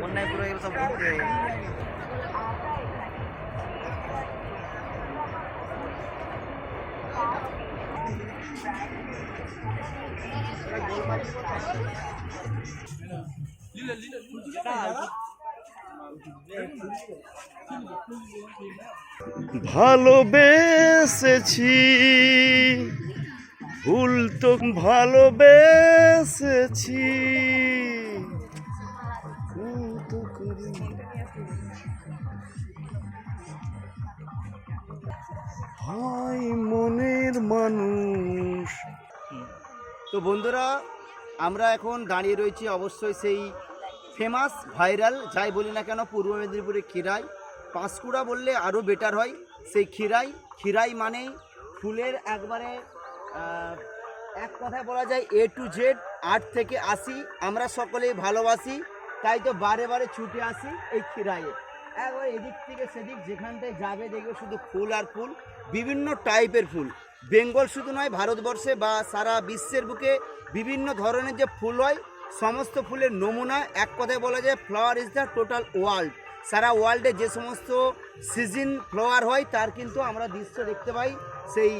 বন্যায় পুরো এগুলো সব ঘুরতে ভালোবেসেছি। ভুল তো ভালোবেসেছি। মনের মানুষ। তো বন্ধুরা, আমরা এখন দাঁড়িয়ে রয়েছি অবশ্যই সেই ফেমাস ভাইরাল যাই বলি না কেন, পূর্ব মেদিনীপুরে ক্ষীরাই। পাঁশকুড়া বললে আরও বেটার হয়। সেই ক্ষীরাই ক্ষীরাই মানেই ফুলের একবারে এক কথায় বলা যায় এ টু জেড আট থেকে আশি। আমরা সকলেই ভালোবাসি, তাই তো বারে বারে ছুটে আসি এই ক্ষীরাইয়ে একবার এদিক থেকে সেদিক যেখানটায় যাবে দেখবে শুধু ফুল আর ফুল, বিভিন্ন টাইপের ফুল। বেঙ্গল শুধু নয়, ভারতবর্ষে বা সারা বিশ্বের বুকে বিভিন্ন ধরনের যে ফুল হয়, সমস্ত ফুলের নমুনা, এক কথায় বলা যায় flower is the total world সারা ওয়ার্ল্ডে যে সমস্ত সিজন ফ্লাওয়ার হয়, তার কিন্তু আমরা দৃশ্য দেখতে পাই সেই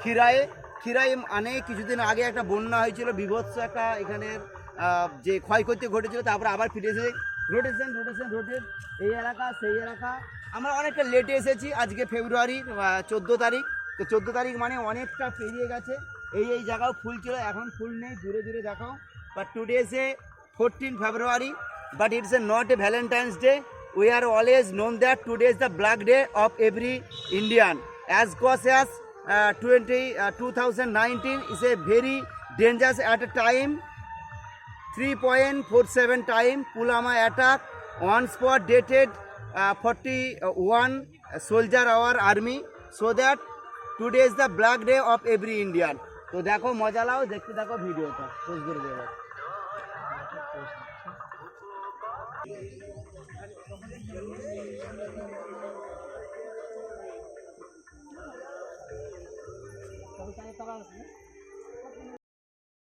ক্ষীরায়ে ক্ষীরাই মানে কিছুদিন আগে একটা বন্যা হয়েছিল, বিভৎস একটা এখানের যে ক্ষয়ক্ষতি ঘটেছিল, তারপরে আবার ফিরে এসে রোটেশন রোটেশন রোটেট এই এলাকা, সেই এলাকা। আমরা অনেকটা লেটে এসেছি, আজকে ফেব্রুয়ারির চোদ্দ তারিখ। তো চোদ্দ তারিখ মানে অনেকটা পেরিয়ে গেছে। এই এই জায়গাও ফুল ছিল, এখন ফুল নেই, দূরে দূরে দেখাও। But today is fourteen February but it's a not a Valentine's day we are always known that today is the black day of every Indian as goes as twenty two thousand nineteen is a very dangerous at a time 3.47 time Pulama attack on spot dated uh, 41 soldier our army so that today is the black day of every Indian তো দেখো মজা লাও দেখতে দেখো ভিডিওটা